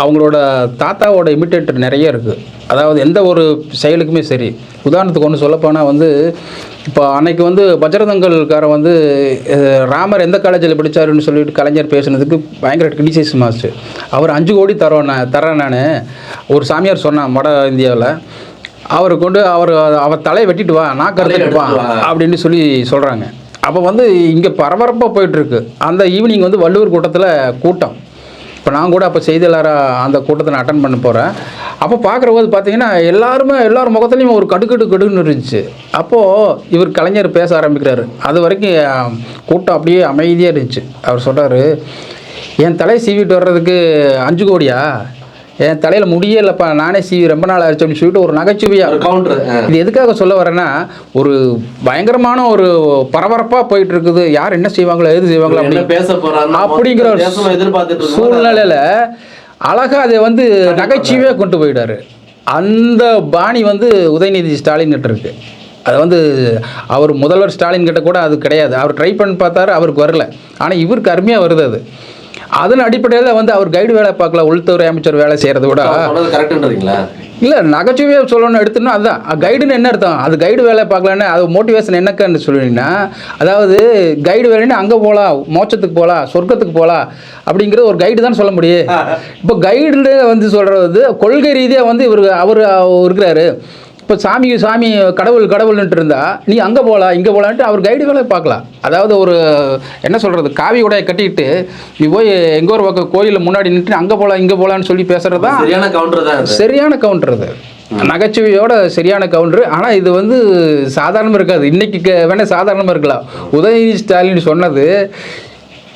அவங்களோட தாத்தாவோட இமிட்டேட்டர் நிறைய இருக்குது அதாவது எந்த ஒரு செயலுக்குமே சரி. உதாரணத்துக்கு ஒன்று சொல்லப்போனால் வந்து இப்போ அன்னைக்கு வந்து பஜ்ரதங்கல்காரன் வந்து ராமர் எந்த காலேஜில் படித்தாருன்னு சொல்லிட்டு கலைஞர் பேசுனதுக்கு பயங்கர கிரிட்டிசைஸ் மாஸ்டர் அவர் அஞ்சு கோடி தரோம் நான் தரேன் நான் ஒரு சாமியார் சொன்னான் வட இந்தியாவில். அவர் கொண்டு அவர் அவர் தலையை வெட்டிட்டு வா நான் வா. அப்படின்னு சொல்லி சொல்கிறாங்க அப்போ வந்து இங்கே பரபரப்பாக போயிட்டுருக்கு. அந்த ஈவினிங் வந்து வள்ளுவர் கூட்டத்தில் கூட்டம். இப்போ நான் கூட அப்போ செய்தியாளராக அந்த கூட்டத்தை நான் அட்டன் பண்ண போகிறேன் அப்போ பார்க்குற போது பார்த்தீங்கன்னா எல்லாருமே எல்லார் முகத்துலேயும் ஒரு கடுக்கடு கடுன்னு இருந்துச்சு. அப்போது இவர் கலைஞர் பேச ஆரம்பிக்கிறாரு. அது வரைக்கும் கூட்டம் அப்படியே அமைதியாக இருந்துச்சு. அவர் சொல்கிறார் என் தலையை சீவிட்டு வர்றதுக்கு அஞ்சு கோடியா? என் தலையில் முடியே இல்லைப்பா நானே சீவி ரொம்ப நாள் ஆச்சு அப்படின்னு சொல்லிட்டு ஒரு நகைச்சுவையாக கவுண்டர் இது எதுக்காக சொல்ல வரேன்னா ஒரு பயங்கரமான ஒரு பரபரப்பாக போயிட்டு இருக்குது யார் என்ன செய்வாங்களோ எது செய்வாங்களோ என்ன அப்படி பேச போறாருன்னு அப்படிங்கிற ஒரு சூழ்நிலையில அழகா அதை வந்து நகைச்சுவையாக கொண்டு போயிட்டாரு. அந்த பாணி வந்து உதயநிதி ஸ்டாலின் கிட்ட இருக்கு. அது வந்து அவர் முதல்வர் ஸ்டாலின் கிட்ட கூட அது கிடையாது. அவர் ட்ரை பண்ணி பார்த்தாரு அவருக்கு வரல. ஆனால் இவருக்கு அருமையாக வருது அது. அதன் அடிப்படையில் வந்து அவர் கைடு வேலை பார்க்கல உள்துறை அமைச்சர் வேலை செய்கிறத விட. கரெக்டுன்றீங்களா இல்லை நகைச்சுவையாக சொல்லணும்னு எடுத்தோம்னா அதுதான் கைடுன்னு என்ன அர்த்தம்? அது கைடு வேலை பார்க்கலான்னு அது மோட்டிவேஷன் என்னக்கன்னு சொல்லுவீங்கன்னா அதாவது கைடு வேலைன்னு அங்கே போகலாம் மோட்சத்துக்கு போகலாம் சொர்க்கத்துக்கு போகலாம் அப்படிங்கிற ஒரு கைடு தான் சொல்ல முடியும். <laughs> இப்போ கைடு வந்து சொல்கிறது கொள்கை ரீதியாக வந்து இவர் அவர் இருக்கிறாரு. இப்போ சாமி சாமி கடவுள் கடவுள்ன்ட்டு இருந்தா நீ அங்கே போகலாம் இங்கே போகலான்ட்டு அவர் கைடு வேலை பார்க்கலாம். அதாவது ஒரு என்ன சொல்கிறது காவி உடைய கட்டிக்கிட்டு நீ போய் எங்கோ ஒரு பக்கம் கோயிலில் முன்னாடி நின்று அங்கே போகலாம் இங்கே போகலான்னு சொல்லி பேசுகிறது தான் சரியான கவுண்டர் தான் சரியான கவுண்டர் அது. நகைச்சுவையோட சரியான கவுண்டர் ஆனால் இது வந்து சாதாரணமாக இருக்காது. இன்னைக்கு க- வேணா சாதாரணமாக இருக்கலாம். உதயநிதி ஸ்டாலின் சொன்னது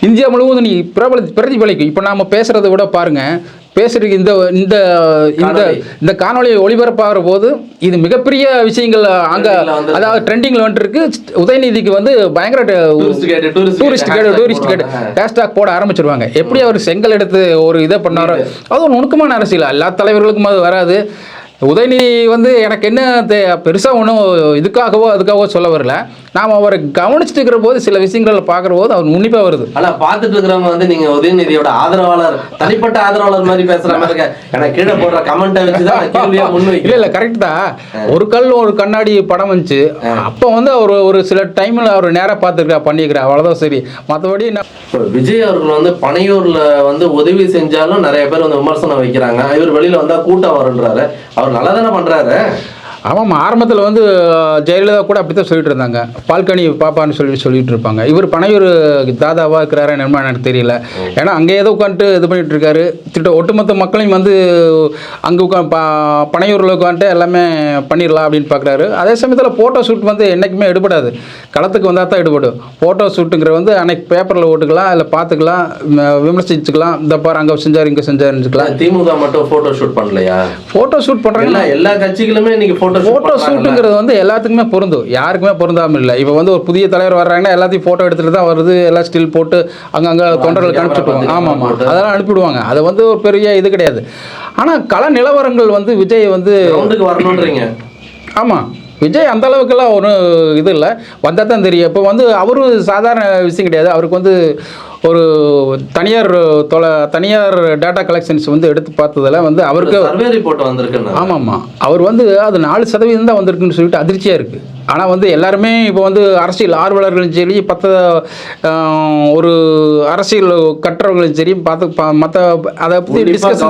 இந்தியா முழுவதும் நீ பிரபல பிரதிபலிக்கும். இப்போ நாம் பேசுகிறத விட பாருங்கள் பேசுறதுக்கு இந்த இந்த இந்த. இந்த காணொளி ஒளிபரப்பாகிற போது இது மிகப்பெரிய விஷயங்கள் அங்க அதாவது ட்ரெண்டிங்ல வந்துட்டு இருக்கு உதயநிதிக்கு வந்து பயங்கர tourist guide tourist guide. Hashtag போட ஆரம்பிச்சிருவாங்க. எப்படி அவர் செங்கல் எடுத்து ஒரு இதை பண்ணாரோ அது ஒரு நுணுக்கமான அரசியல். எல்லா தலைவர்களுக்கும் அது வராது. உதயநிதி வந்து எனக்கு என்ன பெருசாக ஒன்றும் இதுக்காகவோ அதுக்காகவோ சொல்ல வரல. நாம் அவரை கவனிச்சுட்டு இருக்கிற போது சில விஷயங்களை பார்க்குற போது அவர் உன்னிப்பாக வருது. ஆனா பாத்துட்டு இருக்கிறவங்க வந்து நீங்க உதயநிதியோட ஆதரவாளர் தனிப்பட்ட ஆதரவாளர் மாதிரி பேசுற மாதிரி இருக்க. எனக்கு கீழே போடுற கமெண்ட்டை வச்சுதான் நான் கேள்வியா இல்ல முன்வைக்கிறேன் இல்ல கரெக்ட் தான் ஒரு கல் ஒரு கண்ணாடி படம் வந்துச்சு. அப்போ வந்து அவர் ஒரு சில டைம்ல அவர் நேரா பார்த்துருக்கா பண்ணிக்கிறா அவ்வளவுதான் சரி. மற்றபடி இப்ப விஜய் அவர்கள் வந்து பனையூர்ல வந்து உதவி செஞ்சாலும் நிறைய பேர் வந்து விமர்சனம் வைக்கிறாங்க. இவர் வெளியில வந்தா கூட்டம் வருன்றாரு அவர் நல்லா தானே பண்றாரு? ஆமாம் ஆரம்பத்தில் வந்து ஜெயலலிதா கூட அப்படி தான் சொல்லிட்டு இருந்தாங்க. பால்கனி பாப்பான்னு சொல்லி சொல்லிட்டு இருப்பாங்க. இவர் பனையூர் தாதாவா இருக்கிறாரா என்னமோ எனக்கு தெரியல. ஏன்னா அங்கே ஏதோ உட்காந்துட்டு இது பண்ணிட்டு இருக்காரு. திட்ட ஒட்டுமொத்த மக்களையும் வந்து அங்கே உட்கா ப பனையூரில் உட்காந்துட்டு எல்லாமே பண்ணிடலாம் அப்படின்னு பார்க்குறாரு அதே சமயத்தில் ஃபோட்டோ ஷூட் வந்து என்றைக்குமே எடுபடாது. களத்துக்கு வந்தால் தான் எடுபடும் ஃபோட்டோ ஷூட்டுங்கிற வந்து அன்னைக்கு பேப்பரில் ஓட்டுக்கலாம் இல்லை பார்த்துக்கலாம் விமர்சிச்சுக்கலாம். இந்த பாரு அங்கே செஞ்சார் இங்கே செஞ்சாருன்னு திமுக மட்டும் போட்டோ ஷூட் பண்ணலையா? ஃபோட்டோ ஷூட் பண்ணுறாங்க எல்லா கட்சிகளுமே இன்னைக்கு போட்டோ ஃபோட்டோ ஷூட்டுங்கிறது வந்து எல்லாத்துக்குமே பொருந்தும் யாருக்குமே பொருந்தாமல் இல்லை. இப்போ வந்து ஒரு புதிய தலைவர் வர்றாங்கன்னா எல்லாத்தையும் ஃபோட்டோ எடுத்துட்டு தான் வருது. எல்லாம் ஸ்டில் போட்டு அங்கங்கே தொண்டர்களுக்கு camera ஆமாம். ஆமாம். அதெல்லாம் அனுப்பிவிடுவாங்க. அது வந்து ஒரு பெரிய இது கிடையாது. ஆனால் கள நிலவரங்கள் வந்து விஜய் வந்து வரணுன்றீங்க. ஆமாம் விஜய் அந்த அளவுக்குலாம் ஒன்றும் இது இல்லை. வந்தால் தான் தெரியும். இப்போ வந்து அவரும் சாதாரண விஷயம் கிடையாது. அவருக்கு வந்து ஒரு தனியார் தொலை தனியார் டேட்டா கலெக்ஷன்ஸ் வந்து எடுத்து பார்த்ததுல வந்து அவருக்கு சர்வே ரிப்போர்ட் வந்திருக்குன்னு. ஆமாம்மா. அவர் வந்து அது நாலு சதவீதம் தான் வந்திருக்குன்னு சொல்லிட்டு அதிர்ச்சியாக இருக்குது ஆனால் வந்து எல்லாருமே இப்போ வந்து அரசியல் ஆர்வலர்களும் சரி பத்த ஒரு அரசியல் கட்டுறவங்களும் சரி பார்த்து மற்ற அதை பற்றி டிஸ்கஸ்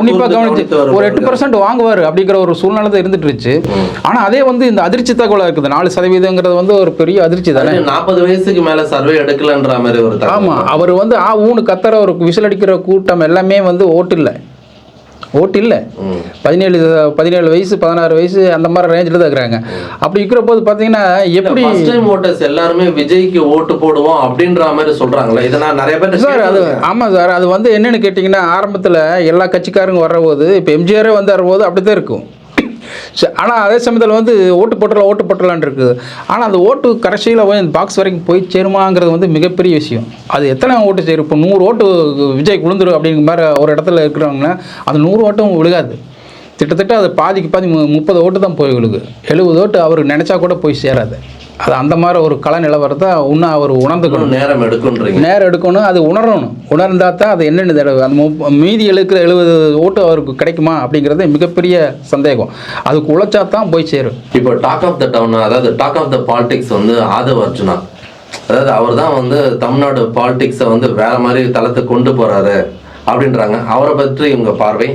உன்னிப்பாக கவனிச்சு. ஒரு எட்டு பர்சன்ட் வாங்குவார் அப்படிங்கிற ஒரு சூழ்நிலை தான் இருந்துட்டு இருந்துச்சு. ஆனால் அதே வந்து இந்த அதிர்ச்சி தகவலாக இருக்குது. நாலு சதவீதங்கிறது வந்து ஒரு பெரிய அதிர்ச்சி தானே? நாற்பது வயசுக்கு மேல சர்வே எடுக்கலன்ற மாதிரி ஒரு. ஆமாம் அவர் வந்து ஆ ஊனு கத்துற ஒரு விசில் அடிக்கிற கூட்டம் எல்லாமே வந்து ஓட்டு இல்லை ஓட்டு இல்லை. பதினேழு பதினேழு வயசு பதினாறு வயசு அந்த மாதிரி ரேஞ்சில் தான் இருக்கிறாங்க. அப்படி இருக்கிற போது பார்த்தீங்கன்னா எப்படி டைம் ஓட்டர்ஸ் எல்லாருமே விஜய்க்கு ஓட்டு போடுவோம் அப்படின்ற மாதிரி சொல்றாங்களே. இதை நான் நிறைய பேர் சார் அது ஆமாம் சார் அது வந்து என்னன்னு கேட்டிங்கன்னா ஆரம்பத்தில் எல்லா கட்சிக்காரங்க வர்றபோது இப்போ எம்ஜிஆரே வந்து வரும்போது அப்படி தான் இருக்கும். ஆனால் அதே சமயத்தில் வந்து ஓட்டு போட்டுடலாம் ஓட்டு போட்டுடலான் இருக்குது. ஆனால் அந்த ஓட்டு கடைசியில் போய் அந்த பாக்ஸ் வரைக்கும் போய் சேருமாங்கிறது வந்து மிகப்பெரிய விஷயம். அது எத்தனை ஓட்டு சேரும்? இப்போ நூறு ஓட்டு விஜய் விழுந்துரும் அப்படிங்கிற மாதிரி ஒரு இடத்துல இருக்கிறவங்கன்னா அந்த நூறு ஓட்டும் விழுகாது. கிட்டத்தட்ட அது பாதிக்கு பாதி மு- முப்பது ஓட்டு தான் போய் விழுகு எழுபது ஓட்டு அவர் நினச்சா கூட போய் சேராது. அது அந்த மாதிரி ஒரு கள நிலவரத்தை இன்னும் அவர் உணர்ந்துக்கணும். நேரம் எடுக்குன்றீங்க நேரம் எடுக்கணும் அது உணரணும். உணர்ந்தா தான் அது என்னென்ன தடவை அந்த மீதி எழுக்கிற எழுபது ஓட்டு அவருக்கு கிடைக்குமா அப்படிங்கிறது மிகப்பெரிய சந்தேகம். அதுக்கு உழைச்சா தான் போய் சேரும். இப்போ டாக் ஆஃப் த டவுன் அதாவது டாக் ஆஃப் த பாலிடிக்ஸ் வந்து ஆதவ் அர்ஜுனா. அதாவது அவர் தான் வந்து தமிழ்நாடு பாலிடிக்ஸை வந்து வேற மாதிரி தளத்துக்கு கொண்டு போறாரு அப்படின்றாங்க. அவரை பற்றி உங்க பார்வை?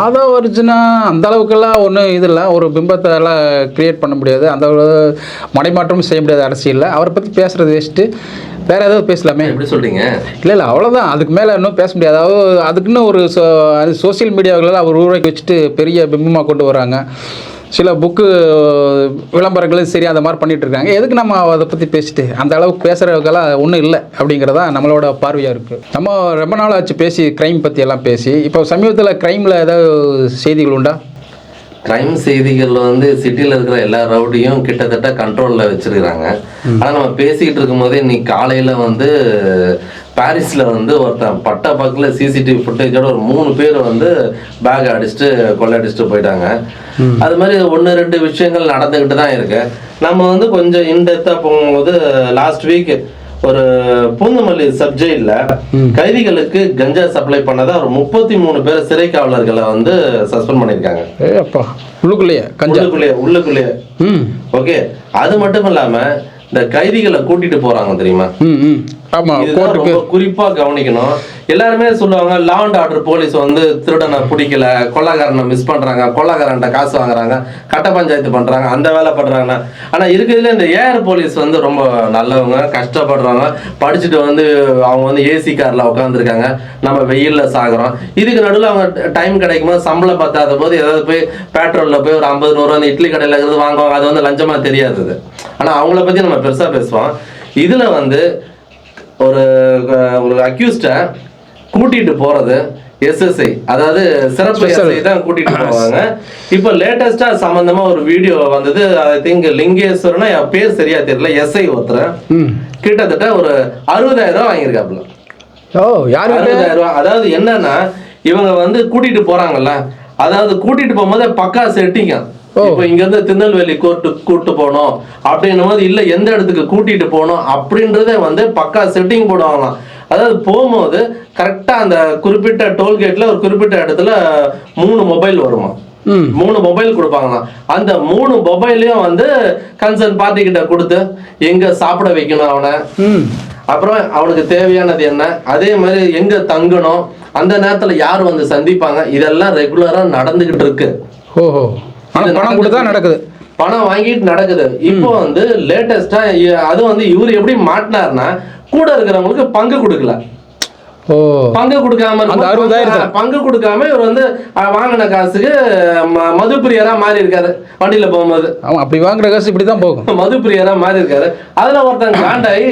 ஆதவ அர்ஜுனா அந்த அளவுக்கெல்லாம் ஒன்றும் இது இல்லை. ஒரு பிம்பத்தை எல்லாம் கிரியேட் பண்ண முடியாது. அந்த மடைமாற்றமும் செய்ய முடியாது அரசியலில். அவரை பற்றி பேசுகிறது வேஸ்ட்டு வேறு ஏதாவது பேசலாமே? எப்படி சொல்றீங்க? இல்லை இல்லை அவ்வளோதான் அதுக்கு மேலே இன்னும் பேச முடியாது. அதாவது அதுக்குன்னு ஒரு சோ சோசியல் மீடியாவில் அவர் உருவாக்கி வச்சுட்டு பெரிய பிம்பமாக கொண்டு வராங்க சில புக்கு விளம்பரங்களும் சரி அந்த மாதிரி பண்ணிட்டு இருக்காங்க. எதுக்கு நம்ம அதை பற்றி பேசிட்டு? அந்த அளவுக்கு பேசுகிறவங்கெல்லாம் ஒன்றும் இல்லை அப்படிங்கிறதா நம்மளோட பார்வையாக இருக்குது நம்ம ரொம்ப நாள் ஆச்சு பேசி க்ரைம் பற்றி எல்லாம் பேசி. இப்போ சமீபத்தில் க்ரைமில் ஏதாவது செய்திகள் உண்டா? கிரைம் செய்திகள் வந்து சிட்டில இருக்கிற எல்லா ரவுடியும் கிட்டத்தட்ட கண்ட்ரோல்ல வச்சிருக்கிறாங்க. ஆனா நம்ம பேசிக்கிட்டு இருக்கும்போதே இன்னைக்கு காலையில வந்து பாரிஸ்ல வந்து ஒருத்தன் பட்ட பக்கத்துல சிசிடிவி ஃபுட்டேஜோட ஒரு மூணு பேர் வந்து பேக் அடிச்சுட்டு கொள்ளை அடிச்சுட்டு போயிட்டாங்க. அது மாதிரி ஒன்று ரெண்டு விஷயங்கள் நடந்துக்கிட்டு தான் இருக்கு. நம்ம வந்து கொஞ்சம் இன்டெப்தா போகும்போது லாஸ்ட் வீக் ஒரு பூந்தமல்லி சப்ஜெக்ட்ல கைதிகளுக்கு கஞ்சா சப்ளை பண்ணதா ஒரு முப்பத்தி மூணு பேர் சிறை காவலர்களை வந்து சஸ்பெண்ட் பண்ணியிருக்காங்க. உள்ளுக்குள்ளேயே உள்ளுக்குள்ளேயே உள்ளுக்குள்ளேயே. ஓகே அது மட்டும் இல்லாம இந்த கைதிகளை கூட்டிட்டு போறாங்க தெரியுமா? ம் ம். ஆமாம் இதுதான் கோர்ட்டுக்கு ரொம்ப குறிப்பா கவனிக்கணும். எல்லாருமே சொல்லுவாங்க லா அண்ட் ஆர்டர் போலீஸ் வந்து திருடனை பிடிக்கல கொள்ளக்காரனை மிஸ் பண்றாங்க கொள்ளக்காரன்ட்ட காசு வாங்குறாங்க கட்ட பஞ்சாயத்து பண்றாங்க அந்த வேலை பண்றாங்கன்னா ஆனா இருக்கிறதுல இந்த ஏஆர் போலீஸ் வந்து ரொம்ப நல்லவங்க கஷ்டப்படுறவங்க. படிச்சுட்டு வந்து அவங்க வந்து ஏசி கார்ல உட்காந்துருக்காங்க நம்ம வெயில்ல சாகுறோம். இதுக்கு நடுவில் அவங்க டைம் கிடைக்கும் போது சம்பளம் பத்தாத போது ஏதாவது போய் பெட்ரோல்ல போய் ஒரு ஐம்பது நூறு அந்த இட்லி கடையில இருக்கிறது வாங்குவாங்க. அது வந்து லஞ்சமா தெரியாது அது. ஆனா அவங்கள பத்தி நம்ம பெருசா பேசுவோம். இதுல வந்து ஒரு ஒரு அக்யூஸ்டை கூட்டிட்டு போறது எஸ்எஸ்ஐ அதாவது சிறப்பு. எஸ்ஐ தான் கூட்டிட்டு போவாங்க. இப்போ லேட்டஸ்டா சம்பந்தமா ஒரு வீடியோ வந்தது. ஐ திங்க் லிங்கேஸ்வரனா என் பேர் சரியா தெரியல. எஸ்ஐ ஒருத்தர். கிட்டத்தட்ட ஒரு அறுபதாயிரம் ரூபாய் வாங்கியிருக்காப்புல. ஓ யாரு அறுபதாயிரம் ரூபாய் அதாவது என்னன்னா இவங்க வந்து கூட்டிட்டு போறாங்கல்ல. அதாவது கூட்டிட்டு போகும்போது பக்கா செட்டிங்க. இப்போ இங்க இருந்து திருநெல்வேலி கோர்ட்டு கூட்டு போகணும் அப்படின்னும் போது இல்ல எந்த இடத்துக்கு கூட்டிட்டு போகணும் அப்படின்றத வந்து பக்கா செட்டிங் போடுவாங்களாம். அதாவது போகும்போது கரெக்டா அந்த குறிப்பிட்ட டோல்கேட்ல ஒரு குறிப்பிட்ட இடத்துல மூணு மொபைல் வருமா? மூணு மொபைல் கொடுப்பாங்களாம். அந்த மூணு மொபைலையும் வந்து கன்சர்ன் பார்ட்டி கிட்ட கொடுத்து எங்க சாப்பிட வைக்கணும் அவனை? ம். அப்புறம் அவனுக்கு தேவையானது என்ன? அதே மாதிரி எங்க தங்கணும்? அந்த நேரத்துல யார் வந்து சந்திப்பாங்க? இதெல்லாம் ரெகுலரா நடந்துகிட்டு இருக்கு. ஓஹோ. ஆனால் பணம் கொடுத்தா நடக்குது. பணம் வாங்கிட்டு நடக்குது. இப்போ வந்து லேட்டஸ்டா அது வந்து இவர் எப்படி மாட்டினார்னா கூட இருக்கிறவங்களுக்கு பங்கு கொடுக்கல. பங்கு கொடுக்காம அந்த இருக்கும்போது அறுபதாயிரத்துல. பங்கு- கொடுக்காம இவர் வந்து வாங்கின காசுக்கு ம- மதுப்பிரியரா மாறி இருக்காரு வண்டியில போகும்போது. அவன் அப்படி வாங்குற காசு இப்படி தான் போகும். <laughs> மதுப்பிரியரா மாறி இருக்காரு அதுல ஒருத்தன் காண்டாயி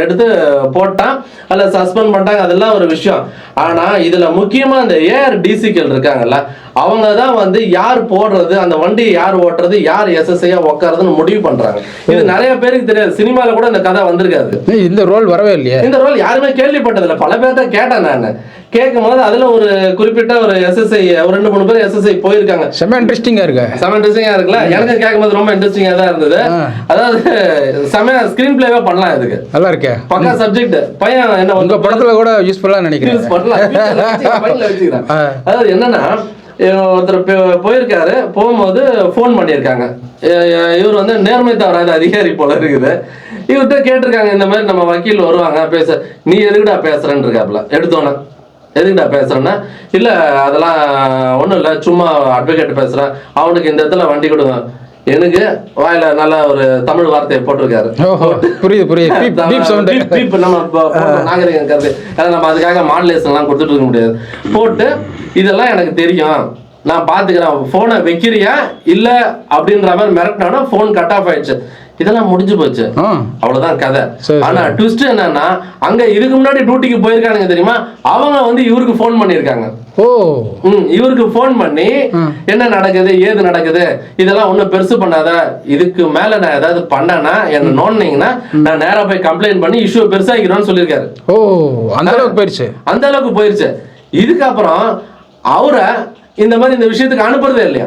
எடுத்து போட்டான் அதுல சஸ்பெண்ட் பண்ணிட்டாங்க அதெல்லாம் ஒரு விஷயம். ஆனா இதுல முக்கியமா அந்த ஏஆர் டிசிக்கள் இருக்காங்கல்ல அவங்க தான் வந்து யார் போடுறது அந்த வண்டியை யார் ஓட்டுறது யார் எஸ்எஸ்ஐயா உட்காருதுன்னு முடிவு பண்றாங்க. இது நிறைய பேருக்கு தெரியாது. சினிமால கூட இந்த கதை வந்திருக்காது. இந்த ரோல் வரவே இல்லையே. இந்த ரோல் யாருமே கேள்விப்பட்டதில்ல. பல பேர்ட்ட கேட்டேன் நான். கேட்கும் போது அதுல ஒரு குறிப்பிட்ட ஒரு எஸ்எஸ்ஐ ஒரு ரெண்டு மூணு பேர் எஸ்எஸ்ஐ போயிருக்காங்க. செம்ம இன்ட்ரெஸ்டிங்காக இருக்கு. செம இன்ட்ரெஸ்டிங்கா இருக்குல்ல? எனக்கு கேட்கும்போது ரொம்ப இன்ட்ரெஸ்டிங்கா தான் இருந்தது. அதாவது செம ஸ்கிரீன் பிளேவே பண்ணலாம் இதுக்கு. நல்லா இருக்கே. பக்கா சப்ஜெக்ட் பையன் என்ன உங்க படத்துல கூட யூஸ்ஃபுல்லாக நினைக்கிறேன். Use பண்ணலாம். அதாவது என்னன்னா ஒருத்தர் போயிருக்காரு. போகும்போது ஃபோன் பண்ணியிருக்காங்க. இவர் வந்து நேர்மை தவறாத அதிகாரி போல இருக்குது. இவர்கிட்ட கேட்டிருக்காங்க இந்த மாதிரி நம்ம வக்கீல் வருவாங்க பேச நீ எதுக்குடா பேசுறேன்னு இருக்காப்ல எடுத்தோன்னே. எதுக்குடா பேசுறேன்னா இல்ல அதெல்லாம் ஒண்ணும் இல்ல சும்மா அட்வொகேட் பேசுறேன் அவனுக்கு இந்த இடத்துல வண்டி கொடுங்க. எனக்கு வாயில நல்ல ஒரு தமிழ் வார்த்தையை போட்டிருக்காரு. புரியுது புரியுது. <laughs> நம்ம நாகரிகம் கருது. ஏன்னா நம்ம அதுக்காக மாடுலேஷன் எல்லாம் கொடுத்துட்டு இருக்க முடியாது. போட்டு இதெல்லாம் எனக்கு தெரியும். நான் பாத்துக்கிறேன். போனை வைக்கிறியா? இல்ல அப்படின்ற மாதிரி மிரட்டினா போன் கட் ஆஃப் ஆயிடுச்சு. இதெல்லாம் முடிஞ்சு போச்சு. அவ்வளவுதான் கதை. ஆனா ட்விஸ்ட் என்னன்னா அங்க இதுக்கு முன்னாடி டியூட்டிக்கு போயிருக்கானுங்க தெரியுமா? அவங்க வந்து இவருக்கு ஃபோன் பண்ணியிருக்காங்க. ஓ. இவருக்கு ஃபோன் பண்ணி. என்ன நடக்குது ஏது நடக்குது? இதெல்லாம் ஒன்றும் பெருசு பண்ணாத. இதுக்கு மேல நான் ஏதாவது பண்ணேன்னா என்ன நோண்டினீங்கன்னா நான் நேரா போய் கம்ப்ளைண்ட் பண்ணி இஷ்யூ பெருசாக்கிறோம்னு சொல்லியிருக்காரு. ஓ அந்த அளவுக்கு போயிடுச்சு. அந்த அளவுக்கு போயிருச்சு. இதுக்கப்புறம் அவரை இந்த மாதிரி இந்த விஷயத்துக்கு அனுப்புறதே இல்லையா?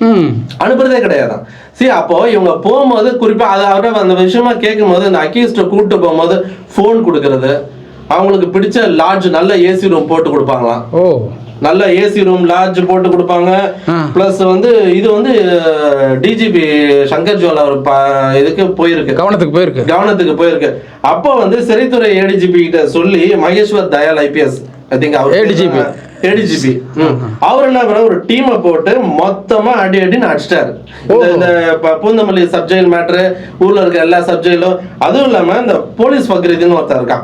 ம். அனுப்புறதே கிடையாதான். சரி அப்போ இவங்க போகும்போது குறிப்பா அதை அவரை அந்த விஷயமா கேட்கும்போது இந்த அக்யூஸ்ட கூப்பிட்டு போகும்போது ஃபோன் கொடுக்கறது. அவங்களுக்கு பிடிச்ச லாட்ஜ் நல்ல ஏசி ரூம் போட்டு கொடுப்பாங்களாம். ஓ. நல்ல ஏசி ரூம் லாட்ஜ் போட்டு கொடுப்பாங்க. ப்ளஸ் வந்து இது வந்து டிஜிபி சங்கர் ஜுவல் அவர் இதுக்கு போயிருக்கு. கவனத்துக்கு போயிருக்கு. கவனத்துக்கு போயிருக்கு. அப்போ வந்து சிறைத்துறை ஏடிஜிபி கிட்ட சொல்லி Maheshwar Dayal IPS I think our ADGP. ADGP அவர் என்ன பண்ண ஒரு டீமை போட்டு மொத்தமா அடி அடின்னு அடிச்சிட்டாரு. இந்த- பூந்தமல்லி சப்ஜெயில் மேட்ரு ஊர்ல இருக்க எல்லா சப்ஜெயிலும் அதுவும் இல்லாம இந்த போலீஸ் பக்ரீதுன்னு ஒருத்தர் இருக்கான்.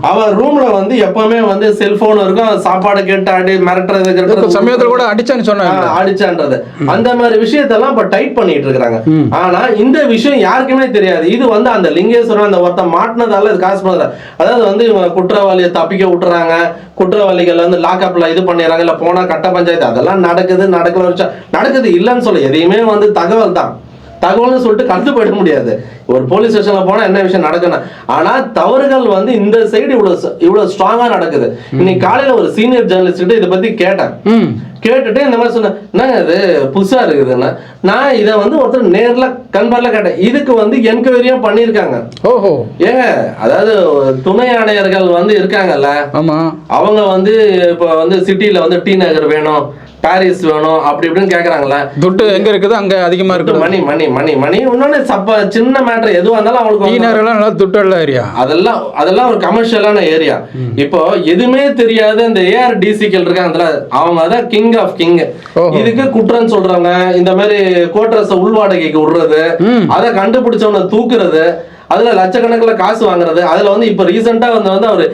அவன் ரூம்ல வந்து எப்பவுமே வந்து செல்போன் இருக்கும். சாப்பாடு கேட்டு அடி மிரட்டுறது சமயத்துல கூட அடிச்சான்னு சொன்னாங்க. அடிச்சான்றது. அந்த மாதிரி விஷயத்தெல்லாம் இப்ப டைட் பண்ணிட்டு இருக்காங்க. ம். ஆனா இந்த விஷயம் யாருக்குமே தெரியாது. இது வந்து அந்த லிங்கேஸ்வரன் அந்த ஒருத்தன் மாட்டினதால இது காசு பண்ணுற அதாவது வந்து இவங்க குற்றவாளியை தப்பிக்க விட்டுறாங்க. குற்றவாளிகள் வந்து லாக்அப்ல இது பண்ணிடுறாங்க இல்லை போனா கட்ட பஞ்சாயத்து அதெல்லாம் நடக்குது நடக்கல வச்சா நடக்குது இல்லைன்னு சொல்ல. எதையுமே வந்து தகவல் தான். தகவல்னு சொல்லிட்டு கருத்து போயிட முடியாது. ஒரு போலீஸ் ஸ்டேஷன்ல போனா என்ன விஷயம் நடக்கணும் ஆனா தவறுகள் வந்து இந்த சைடு இவ்வளவு ச- இவ்வளவு ஸ்ட்ராங்கா நடக்குது. இன்னைக்கு காலையில ஒரு சீனியர் ஜேர்னலிஸ்ட் கிட்ட இதை பத்தி கேட்டேன். ம். கேட்டுட்டு இந்த மாதிரி சொன்னேன் என்னங்க இது? புதுசா இருக்குதுன்னா. நான் இதை வந்து ஒருத்தர் நேர்ல கண்பார்ல கேட்டேன். இதுக்கு வந்து என்கொயரியும் பண்ணியிருக்காங்க. ஓஹோ. ஏங்க அதாவது துணை ஆணையர்கள் வந்து இருக்காங்கல்ல. ஆமா. அவங்க வந்து இப்போ வந்து சிட்டில வந்து டி நகர் வேணும். பாரிஸ் வேணும் அப்படி இப்படின்னு கேக்குறாங்கல்ல. துட்டு எங்க இருக்குது? அங்க அதிகமா இருக்குது. மணி மணி மணி மணி. இன்னொன்னு சப்ப சின்ன மேட்டர் எதுவா இருந்தாலும் அவங்களுக்கு டீ வந்து- நேரம் நல்லா துட்டு உள்ள ஏரியா அதெல்லாம் அதெல்லாம் ஒரு கமர்ஷியலான ஏரியா இப்போ எதுவுமே தெரியாத இந்த ஏஆர் டிசிக்கள் இருக்காங்கல்ல அவங்க தான் கிங் ஆஃப் கிங். இதுக்கு குற்றம் சொல்றாங்க. இந்த மாதிரி கோட்ரஸ உள்வாடகைக்கு விடுறது. அதை கண்டுபிடிச்சவன தூக்குறது. அதுல லட்சக்கணக்கில் காசு வாங்குறது. அதுல வந்து இப்போ ரீசெண்டா வந்து வந்து அவர்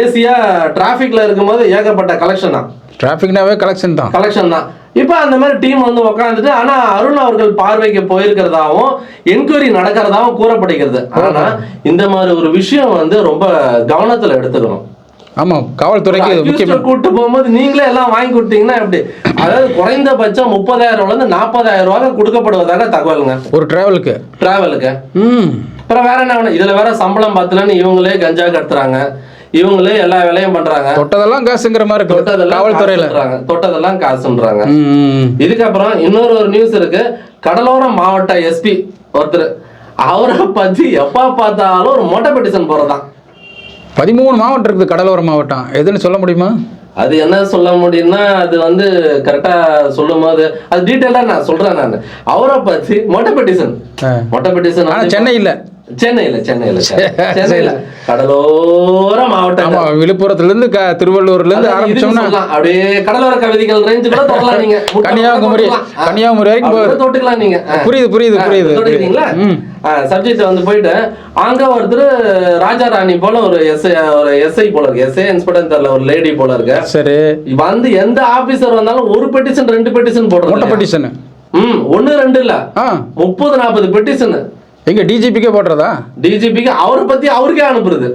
ஏசியா டிராஃபிக்ல இருக்கும்போது ஏகப்பட்ட கலெக்ஷன் தான் டிராஃபிக்னாவே கலெக்ஷன் தான். கலெக்ஷன் தான். இப்போ அந்த மாதிரி டீம் வந்து உட்காந்துட்டு ஆனா அருண் அவர்கள் பார்வைக்கு போயிருக்கிறதாவும் என்கொயரி நடக்கிறதாவும் கூறப்படுகிறது. ஆனா இந்த மாதிரி ஒரு விஷயம் வந்து ரொம்ப கவனத்துல எடுத்துக்கணும். ஆமாம் காவல்துறைக்கு இது முக்கியம். கூட்டு போகும்போது நீங்களே எல்லாம் வாங்கி கொடுத்தீங்கன்னா எப்படி? அதாவது குறைந்தபட்சம் முப்பதாயிரம் இருந்து நாற்பதாயிரம் ரூபாய் கொடுக்கப்படுவதாக தகவலுங்க. ஒரு டிராவலுக்கு டிராவலுக்கு ம். அப்புறம் வேற என்ன வேணும்? இதுல வேற சம்பளம் பார்த்தலன்னு இவங்களே கஞ்சா கடத்துறாங்க இவங்களே எல்லா வேலையும் பண்றாங்க. தொட்டதெல்லாம் காசுங்கிற மாதிரி இருக்கு. தொட்டதெல்லாம் காவல்துறையில். தொட்டதெல்லாம் காசுன்றாங்க. இதுக்கப்புறம் இன்னொரு ஒரு நியூஸ் இருக்கு. கடலோர மாவட்ட எஸ்பி ஒருத்தர். அவரை பத்தி எப்ப பார்த்தாலும் ஒரு மொட்டை பெட்டிஷன் போறதான் பதிமூணு மாவட்டம் இருக்குது கடலோர மாவட்டம். எதுன்னு சொல்ல முடியுமா? அது என்ன சொல்ல முடியும்னா அது வந்து கரெக்டா சொல்லும் போது அது டீட்டெயிலா நான் சொல்றேன் நான். அவரை பத்தி மொட்டை பெட்டிஷன் ஆ. மொட்டை பெட்டிஷன் ஆனால் சென்னையில் <laughs> சென்னையில சென்னையில சென்னையில. கடலோர மாவட்டம் அதாவது இதுன்னு ஆரம்பிச்சோம்னா சொல்லலாம். அப்படியே கடலோர கவிதைகள் ரேஞ்சு கூட தொடரலாம் நீங்க. கன்னியாகுமரி, கன்னியாகுமரி வரைக்கும் தொட்டுக்கலாம் நீங்க. புரியுது புரியுது புரியுது தொட்டுக்கிறீங்களா சப்ஜெக்ட் வந்து போயிட்டு அங்க ஒருத்தர் ராஜா ராணி போல ஒரு எஸ்ஐ ஒரு எஸ்ஐ போல இருக்கு. எஸ்ஐ இன்ஸ்பெக்டர் தெரியல ஒரு லேடி போல இருக்கு. சரி. வந்து எந்த ஆபீசர் வந்தாலும் ஒரு பெட்டிஷன் ரெண்டு பெட்டிஷன் போடுறாங்க பெட்டிஷனு ம் ஒண்ணு ரெண்டு இல்ல. முப்பது நாற்பது பெட்டிஷன் எங்க டிஜிபிக்கே போடுறதா? டிஜிபிக்கு அவரை பத்தி அவருக்கே அனுப்புறது.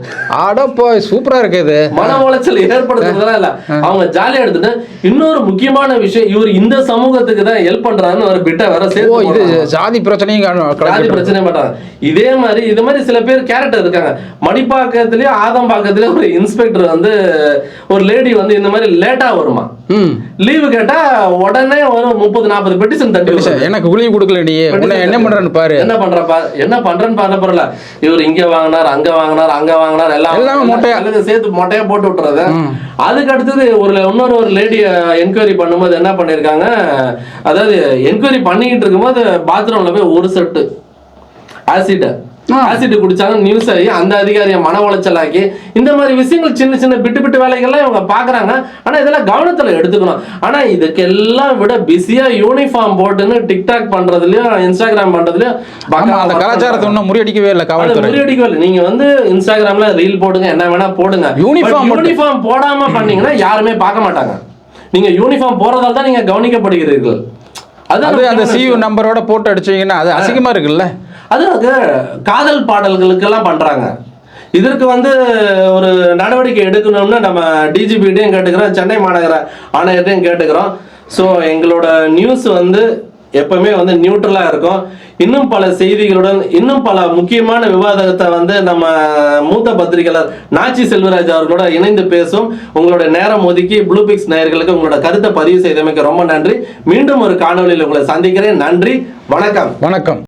அடப்போ சூப்பரா இருக்கு இது. மன உளைச்சல் ஏற்படுத்துறதுலாம் இல்ல. அவங்க ஜாலியா எடுத்துட்டு இன்னொரு முக்கியமான விஷயம் இவர் இந்த சமூகத்துக்கு தான் ஹெல்ப் பண்றாருன்னு ஒரு பிட்ட வேற சேர்த்து இது. ஜாதி பிரச்சனையும் ஜாதி கலக்கிட்டு பிரச்சனை பண்றாங்க இதே மாதிரி இது மாதிரி சில பேர் கேரக்டர் இருக்காங்க. மடிப்பாக்கத்திலயும் ஆதம்பாக்கத்திலயும் ஒரு இன்ஸ்பெக்டர் வந்து ஒரு லேடி வந்து இந்த மாதிரி லேட்டா வருமா? லீவு கேட்டா உடனே ஒரு முப்பது நாற்பது பெட்டிஷன் தட்டி. எனக்கு குழி கொடுக்கல நீ என்ன பண்றேன்னு பாரு என்ன பண்றப்பா என்ன பண்றேன்னு பாரு பரல இவர் இங்க வாங்கினார் அங்க வாங்கினார் அங்க வாங்கினார் எல்லாம் எல்லாமே மொட்டையா. சேர்த்து மொட்டையா போட்டு விட்டுறது. அதுக்கு அடுத்தது ஒரு இன்னொரு ஒரு லேடி என்கொயரி பண்ணும்போது என்ன பண்ணிருக்காங்க அதாவது என்கொயரி பண்ணிக்கிட்டு இருக்கும்போது பாத்ரூம்ல போய் ஒரு செட்டு ஆசிட். ஆசிட் குடிச்சாங்க நியூஸ் ஆகி அந்த அதிகாரியை மன உளைச்சல் ஆக்கி இந்த மாதிரி விஷயங்கள் சின்ன சின்ன பிட்டு பிட்டு வேலைகள்லாம் இவங்க பாக்குறாங்க ஆனா இதெல்லாம் கவனத்துல எடுத்துக்கணும். ஆனா இதுக்கெல்லாம் விட பிஸியா யூனிஃபார்ம் போட்டுன்னு டிக்டாக் பண்றதுலயும் இன்ஸ்டாகிராம் பண்றதுலயும் அந்த கலாச்சாரத்தை இன்னும் முறியடிக்கவே இல்லை காவல்துறை. முறியடிக்கவே இல்லை. நீங்க வந்து இன்ஸ்டாகிராம்ல ரீல் போடுங்க என்ன வேணா போடுங்க. மட்டும். யூனிஃபார்ம் போடாம பண்ணீங்கன்னா யாருமே பார்க்க மாட்டாங்க. நீங்க யூனிஃபார்ம் போறதால தான் நீங்க கவனிக்கப்படுகிறீர்கள். அது அந்த சியூ. நம்பரோட போட்டு அடிச்சீங்கன்னா அது அசிங்கமா இருக்குல்ல? அது அது காதல் பாடல்களுக்கெல்லாம் பண்ணுறாங்க இதற்கு வந்து ஒரு நடவடிக்கை எடுக்கணும்னு நம்ம டிஜிபிட்டையும் கேட்டுக்கிறோம் சென்னை மாநகர ஆணையத்தையும் கேட்டுக்கிறோம். ஸோ எங்களோட நியூஸ் வந்து எப்பவுமே வந்து நியூட்ரலாக இருக்கும். இன்னும் பல செய்திகளுடன் இன்னும் பல முக்கியமான விவாதத்தை வந்து நம்ம மூத்த பத்திரிகையாளர் நாச்சி செல்வராஜ் அவர்களோட இணைந்து பேசும். உங்களோட நேரம் ஒதுக்கி ப்ளூபிக்ஸ் நேயர்களுக்கு உங்களோட கருத்தை பதிவு செய்தமைக்கு ரொம்ப நன்றி. மீண்டும் ஒரு காணொலியில் உங்களை சந்திக்கிறேன். நன்றி. வணக்கம். வணக்கம்.